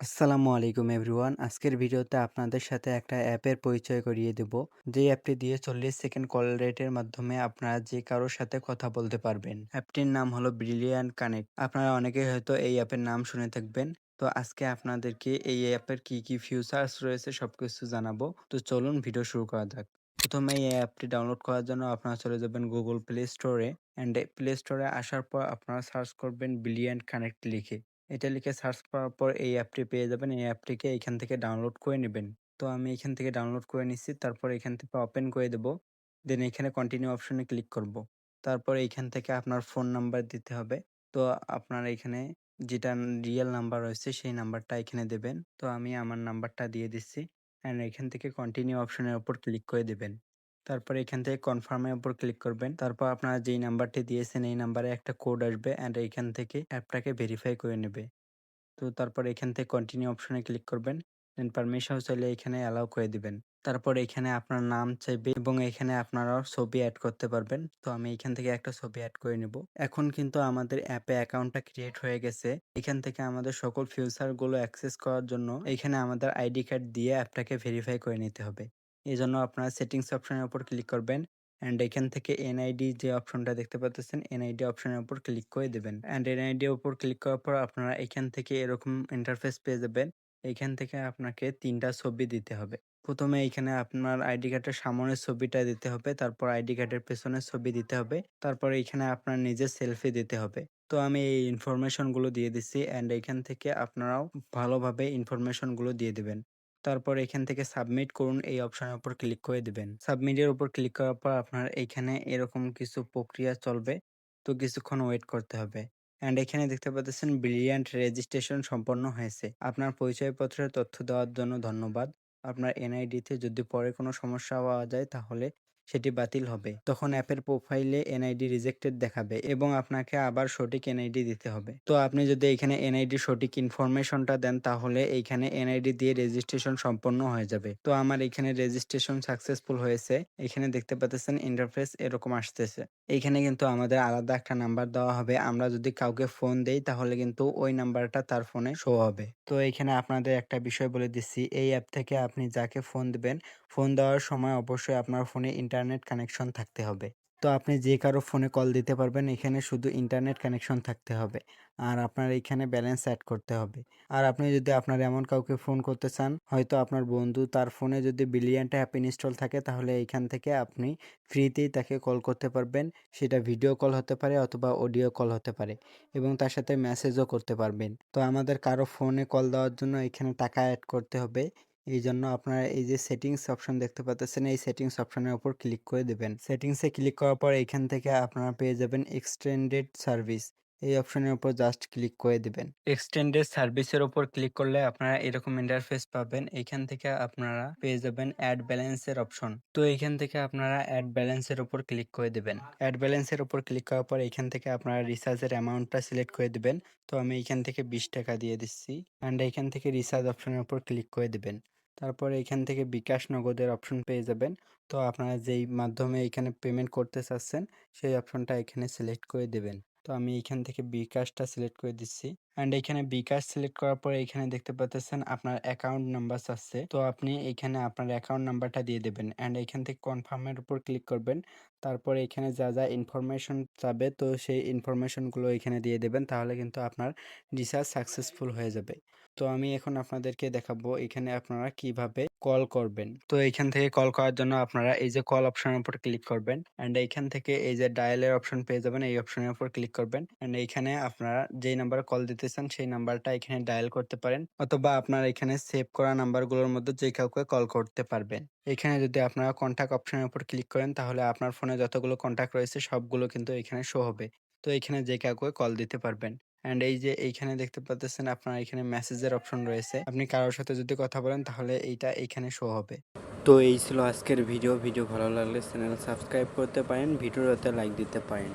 আসসালামু আলাইকুম এভরিওয়ান। আজকের ভিডিওতে আপনাদের সাথে একটা অ্যাপের পরিচয় করিয়ে দেব। যে অ্যাপটি দিয়ে চল্লিশ সেকেন্ড কল রেটের মাধ্যমে আপনারা যে কারোর সাথে কথা বলতে পারবেন, অ্যাপটির নাম হলো ব্রিলিয়ান্ট কানেক্ট আপনারা অনেকেই হয়তো এই অ্যাপের নাম শুনে থাকবেন। তো আজকে আপনাদেরকে এই অ্যাপের কি কি ফিউচার্স রয়েছে সব কিছু জানাব। তো চলুন ভিডিও শুরু করা যাক। প্রথমে এই অ্যাপটি ডাউনলোড করার জন্য আপনারা চলে যাবেন গুগল প্লে স্টোরে অ্যান্ড প্লে স্টোরে আসার পর আপনারা সার্চ করবেন ব্রিলিয়ান্ট কানেক্ট লিখে। এটা লিখে সার্চ করার পর এই অ্যাপটি পেয়ে যাবেন। এই অ্যাপটিকে এখান থেকে ডাউনলোড করে নেবেন। তো আমি এখান থেকে ডাউনলোড করে নিচ্ছি। তারপর এখান থেকে ওপেন করে দেব। দেন এখানে কন্টিনিউ অপশনে ক্লিক করব। তারপর এইখান থেকে আপনার ফোন নাম্বার দিতে হবে। তো আপনার এখানে যেটা রিয়েল নাম্বার রয়েছে, সেই নাম্বারটা এখানে দেবেন। তো আমি আমার নাম্বারটা দিয়ে দিচ্ছি। অ্যান্ড এখান থেকে কন্টিনিউ অপশনের ওপর ক্লিক করে দেবেন। তারপরে এখান থেকে কনফার্মের উপর ক্লিক করবেন। তারপর আপনারা যেই নাম্বারটি দিয়েছেন, এই নাম্বারে একটা কোড আসবে অ্যান্ড এইখান থেকে অ্যাপটাকে ভেরিফাই করে নেবে। তো তারপর এখান থেকে কন্টিনিউ অপশনে ক্লিক করবেন দেন পারমিশন চাইলে এখানে অ্যালাউ করে দিবেন। তারপর এখানে আপনার নাম চাইবে এবং এখানে আপনারা ছবি অ্যাড করতে পারবেন। তো আমি এখান থেকে একটা ছবি অ্যাড করে নেব। এখন কিন্তু আমাদের অ্যাপে অ্যাকাউন্টটা ক্রিয়েট হয়ে গেছে। এখান থেকে আমাদের সকল ফিউচারগুলো অ্যাক্সেস করার জন্য এখানে আমাদের আইডি কার্ড দিয়ে অ্যাপটাকে ভেরিফাই করে নিতে হবে। এই জন্য আপনারা সেটিংস অপশনের উপর ক্লিক করবেন অ্যান্ড এখান থেকে এনআইডি যে অপশনটা দেখতে পাচ্ছেন এনআইডি অপশনের উপর ক্লিক করে দেবেন। অ্যান্ড এনআইডি উপর ক্লিক করার পর আপনারা এখান থেকে এরকম ইন্টারফেস পেয়ে যাবেন। এখান থেকে আপনাকে তিনটা ছবি দিতে হবে। প্রথমে এখানে আপনার আইডি কার্ডের সামনের ছবিটা দিতে হবে, তারপর আইডি কার্ডের পেছনের ছবি দিতে হবে, তারপর এখানে আপনার নিজের সেলফি দিতে হবে। তো আমি এই ইনফরমেশনগুলো দিয়ে দিচ্ছি অ্যান্ড এখান থেকে আপনারাও ভালোভাবে ইনফরমেশনগুলো দিয়ে দিবেন। তারপর এখান থেকে সাবমিট করুন এই অপশনের উপর ক্লিক করে দিবেন। সাবমিটের উপর ক্লিক করার পর আপনার এখানে এরকম কিছু প্রক্রিয়া চলবে, তো কিছুক্ষণ ওয়েট করতে হবে। অ্যান্ড এখানে দেখতে পাচ্ছেন ব্রিলিয়ান্ট রেজিস্ট্রেশন সম্পন্ন হয়েছে। আপনার পরিচয়পত্রের তথ্য দেওয়ার জন্য ধন্যবাদ। আপনার এনআইডিতে যদি পরে কোনো সমস্যা পাওয়া যায় তাহলে সেটি বাতিল হবে। তখন অ্যাপের প্রোফাইলে এনআইডি রিজেক্টেড দেখাবে এবং আপনাকে আবার সঠিক এনআইডি দিতে হবে। তো আপনি যদি এখানে এনআইডি সঠিক ইনফরমেশনটা দেন, তাহলে এইখানে এনআইডি দিয়ে রেজিস্ট্রেশন সম্পন্ন হয়ে যাবে। তো আমার এখানে রেজিস্ট্রেশন সাকসেসফুল হয়েছে। এখানে দেখতে পাচ্ছেন ইন্টারফেস এরকম আসতেছে। এইখানে কিন্তু আমাদের আলাদা একটা নাম্বার দেওয়া হবে। আমরা যদি কাউকে ফোন দেই, তাহলে কিন্তু ওই নাম্বারটা তার ফোনে শো হবে। তো এইখানে আপনাদের একটা বিষয় বলে দিচ্ছি। এই অ্যাপ থেকে আপনি যাকে ফোন দিবেন, ফোন দেওয়ার সময় অবশ্যই আপনার ফোনে ইন্টারনেট কানেকশন থাকতে হবে। তো আপনি যে কারও ফোনে কল দিতে পারবেন, এখানে শুধু ইন্টারনেট কানেকশন থাকতে হবে। আর আপনার এখানে ব্যালেন্স অ্যাড করতে হবে। আর আপনি যদি আপনার এমন কাউকে ফোন করতে চান, হয়তো আপনার বন্ধু তার ফোনে যদি বিলিয়নটা অ্যাপ ইনস্টল থাকে, তাহলে এইখান থেকে আপনি ফ্রিতেই তাকে কল করতে পারবেন। সেটা ভিডিও কল হতে পারে অথবা অডিও কল হতে পারে এবং তার সাথে মেসেজও করতে পারবেন। তো আমাদের কারও ফোনে কল দেওয়ার জন্য এখানে টাকা অ্যাড করতে হবে। এই জন্য আপনারা এই যে সেটিংস অপশন দেখতে পাচ্ছেন, এই সেটিংস অপশনের উপর ক্লিক করে দেবেন। সেটিংসে ক্লিক করার পর এখান থেকে আপনারা পেয়ে যাবেন এক্সটেন্ডেড সার্ভিস এই অপশনের উপর জাস্ট ক্লিক করে দিবেন। এক্সটেন্ডেড সার্ভিসের উপর ক্লিক করলে আপনারা এরকম ইন্টারফেস পাবেন। এখান থেকে আপনারা পেয়ে যাবেন অ্যাড ব্যালেন্সের অপশন তো এখান থেকে আপনারা অ্যাড ব্যালেন্সের উপর ক্লিক করে দিবেন। অ্যাড ব্যালেন্সের উপর ক্লিক করার পর এখান থেকে আপনারা রিচার্জের অ্যামাউন্টটা সিলেক্ট করে দিবেন। তো আমি এখান থেকে বিশ টাকা দিয়ে দিচ্ছি। অ্যান্ড এখান থেকে রিচার্জ অপশনের উপর ক্লিক করে দিবেন। তারপরে এখান থেকে বিকাশ নগদের অপশন পেয়ে যাবেন। তো আপনারা যেই মাধ্যমে এখানে পেমেন্ট করতে চাচ্ছেন, সেই অপশনটা এখানে সিলেক্ট করে দেবেন। তো আমি এখান থেকে বিকাশটা সিলেক্ট করে দিচ্ছি। অ্যান্ড এখানে বিকাশ সিলেক্ট করার পরে এখানে দেখতে পাচ্ছেন আপনার অ্যাকাউন্ট নাম্বার চাচ্ছে তো আপনি এখানে আপনার অ্যাকাউন্ট নাম্বারটা দিয়ে দেবেন অ্যান্ড এখান থেকে কনফার্মের উপর ক্লিক করবেন। তারপরে এখানে যা যা ইনফরমেশন চাবে তো সেই ইনফরমেশনগুলো এখানে দিয়ে দেবেন, তাহলে কিন্তু আপনার রিচার্জ সাকসেসফুল হয়ে যাবে। তো আমি এখন আপনাদেরকে দেখাবো এখানে আপনারা কীভাবে কল করবেন। তো এইখান থেকে কল করার জন্য আপনারা এই যে কল অপশনের উপর ক্লিক করবেন অ্যান্ড এইখান থেকে এই যে ডায়ালের অপশন পেয়ে যাবেন, এই অপশনের উপর ক্লিক করবেন। অ্যান্ড এইখানে আপনারা যেই নাম্বারে কল দিতে চান সেই নাম্বারটা এখানে ডায়াল করতে পারেন অথবা আপনার এখানে সেভ করা নাম্বারগুলোর মধ্যে যে কাউকে কল করতে পারবেন। এখানে যদি আপনারা কন্ট্যাক্ট অপশনের উপর ক্লিক করেন, তাহলে আপনার ফোনে যতগুলো কন্ট্যাক্ট রয়েছে, সবগুলো কিন্তু এখানে শো হবে। তো এখানে যে কাউকে কল দিতে পারবেন। অ্যান্ড এই যে এইখানে দেখতে পাচ্ছেন, আপনার এখানে মেসেজের অপশন রয়েছে। আপনি কারোর সাথে যদি কথা বলেন, তাহলে এইটা এইখানে শো হবে। তো এই ছিল আজকের ভিডিও ভিডিও ভালো লাগলে চ্যানেল সাবস্ক্রাইব করতে পারেন, ভিডিওতে লাইক দিতে পারেন।